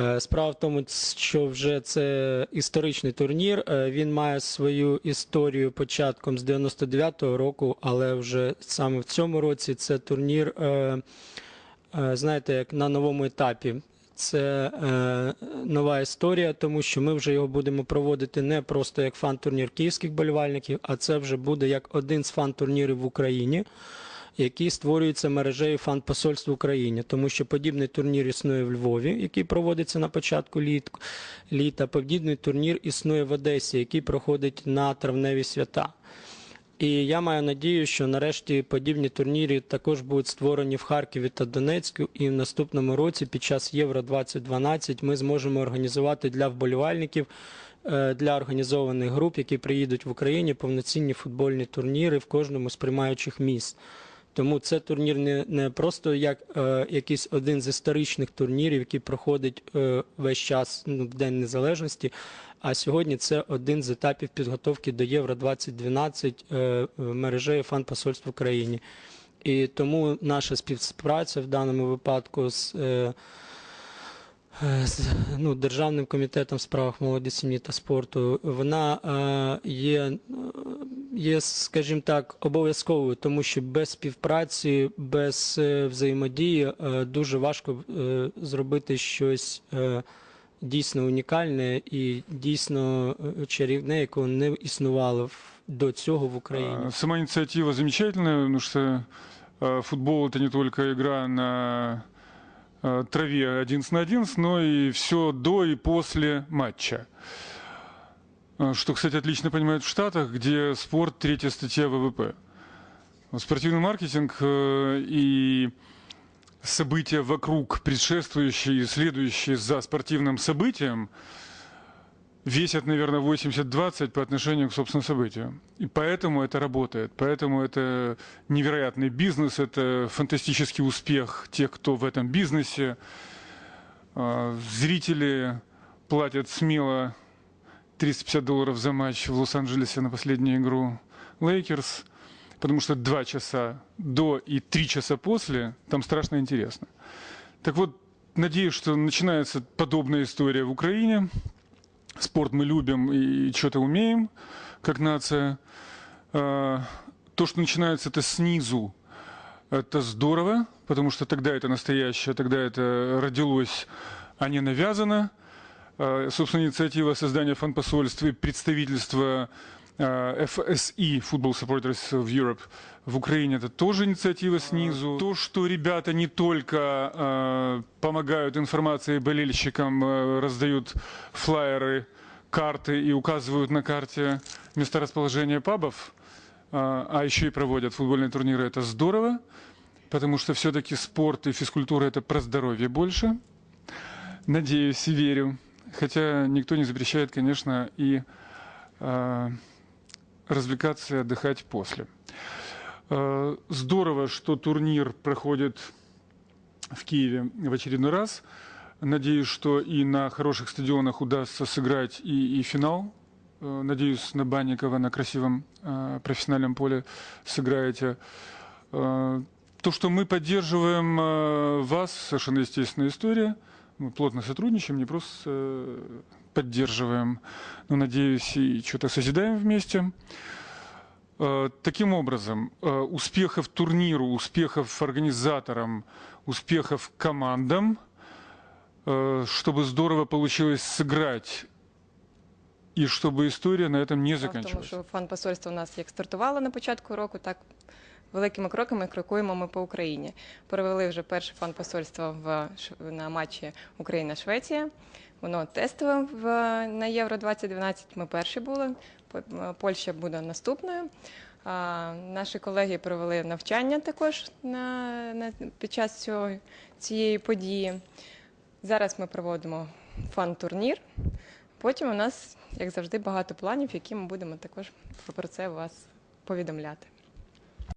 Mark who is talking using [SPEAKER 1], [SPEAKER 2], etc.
[SPEAKER 1] Е, Справа в тому, що вже це історичний турнір. Е, Він має свою історію початком з 99-го року, але вже саме в цьому році це турнір, е, знаєте, як на новому етапі. Це нова історія, тому що ми вже його будемо проводити не просто як фан-турнір київських болівальників, а це вже буде як один з фан-турнірів в Україні який створюється мережею фан-посольств в Україні, тому що подібний турнір існує в Львові, який проводиться на початку літ, літа. Подібний турнір існує в Одесі, який проходить на травневі свята. І я маю надію, що нарешті подібні турніри також будуть створені в Харкові та Донецьку. І в наступному році, під час Євро 2012, ми зможемо організувати для вболівальників, е, для організованих груп, які приїдуть в Україні, повноцінні футбольні турніри в кожному з приймаючих міст. Тому це турнір не, не просто як е, якийсь один з історичних турнірів, який проходить е, весь час ну, в День Незалежності. А сьогодні це один з етапів підготовки до Євро 2012 е, мережею фан-посольств в Україні. І тому наша співпраця в даному випадку з, е, з ну, Державним комітетом в справах молоді, сім'ї та спорту, вона е, є, є, скажімо так, обов'язковою, тому що без співпраці, без е, взаємодії е, дуже важко е, зробити щось. е, Дійсно унікальне і дійсно е, чарівне, якого не існувало в- до цього в Україні.
[SPEAKER 2] А, Сама инициатива замечательная, потому что э, футбол это не только игра на э, траве 11 на 11, но и все до и после матча. Э, Что, кстати, отлично понимают в Штатах, где спорт третья статья ВВП. Спортивный маркетинг э, и события вокруг, предшествующие и следующие за спортивным событием, весят, наверное, 80-20 по отношению к собственному событию. И поэтому это работает. Поэтому это невероятный бизнес, это фантастический успех тех, кто в этом бизнесе. А, Зрители платят смело 350 долларов за матч в Лос-Анджелесе на последнюю игру Лейкерс, потому что два часа до и три часа после там страшно интересно. Так вот, надеюсь, что начинается подобная история в Украине. Спорт мы любим и что-то умеем, как нация. А, То, что начинается это снизу, это здорово, потому что тогда это настоящее, тогда это родилось, а не навязано. А, Собственно, инициатива создания фан-посольств и представительства а, FSE, Football Supporters of Europe, в Украине это тоже инициатива снизу. То, что ребята не только а, помогают информацией болельщикам, а, раздают флаеры, карты и указывают на карте месторасположение пабов, а а еще и проводят футбольные турниры, это здорово, потому что все-таки спорт и физкультура это про здоровье больше. Надеюсь и верю. Хотя никто не запрещает, конечно, и а, развлекаться и отдыхать после. А, Здорово, что турнир проходит в Киеве в очередной раз. Надеюсь, что и на хороших стадионах удастся сыграть и, и финал. Э, Надеюсь, на Банникова на красивом э, профессиональном поле сыграете. Э, То, что мы поддерживаем э, вас, совершенно естественная история. Мы плотно сотрудничаем, не просто э, поддерживаем, но, надеюсь, и что-то созидаем вместе. Э, Таким образом, э, успехов турниру, успехов организаторам, успехов командам, чтобы здорово получилось сыграть и чтобы история на этом не
[SPEAKER 3] в тому, що фан-посольство у нас як стартувало на початку року, так великими кроками крокуємо ми по Україні. Провели вже перше фан-посольство в, Ш- на матчі Україна-Швеція. Воно тестове в, на Євро 2012. Ми перші були. По- Польща буде наступною. А, наші колеги провели навчання також на, на, під час цього, цієї події. Зараз ми проводимо фан-турнір. Потім у нас, як завжди, багато планів, які ми будемо також про це вас повідомляти.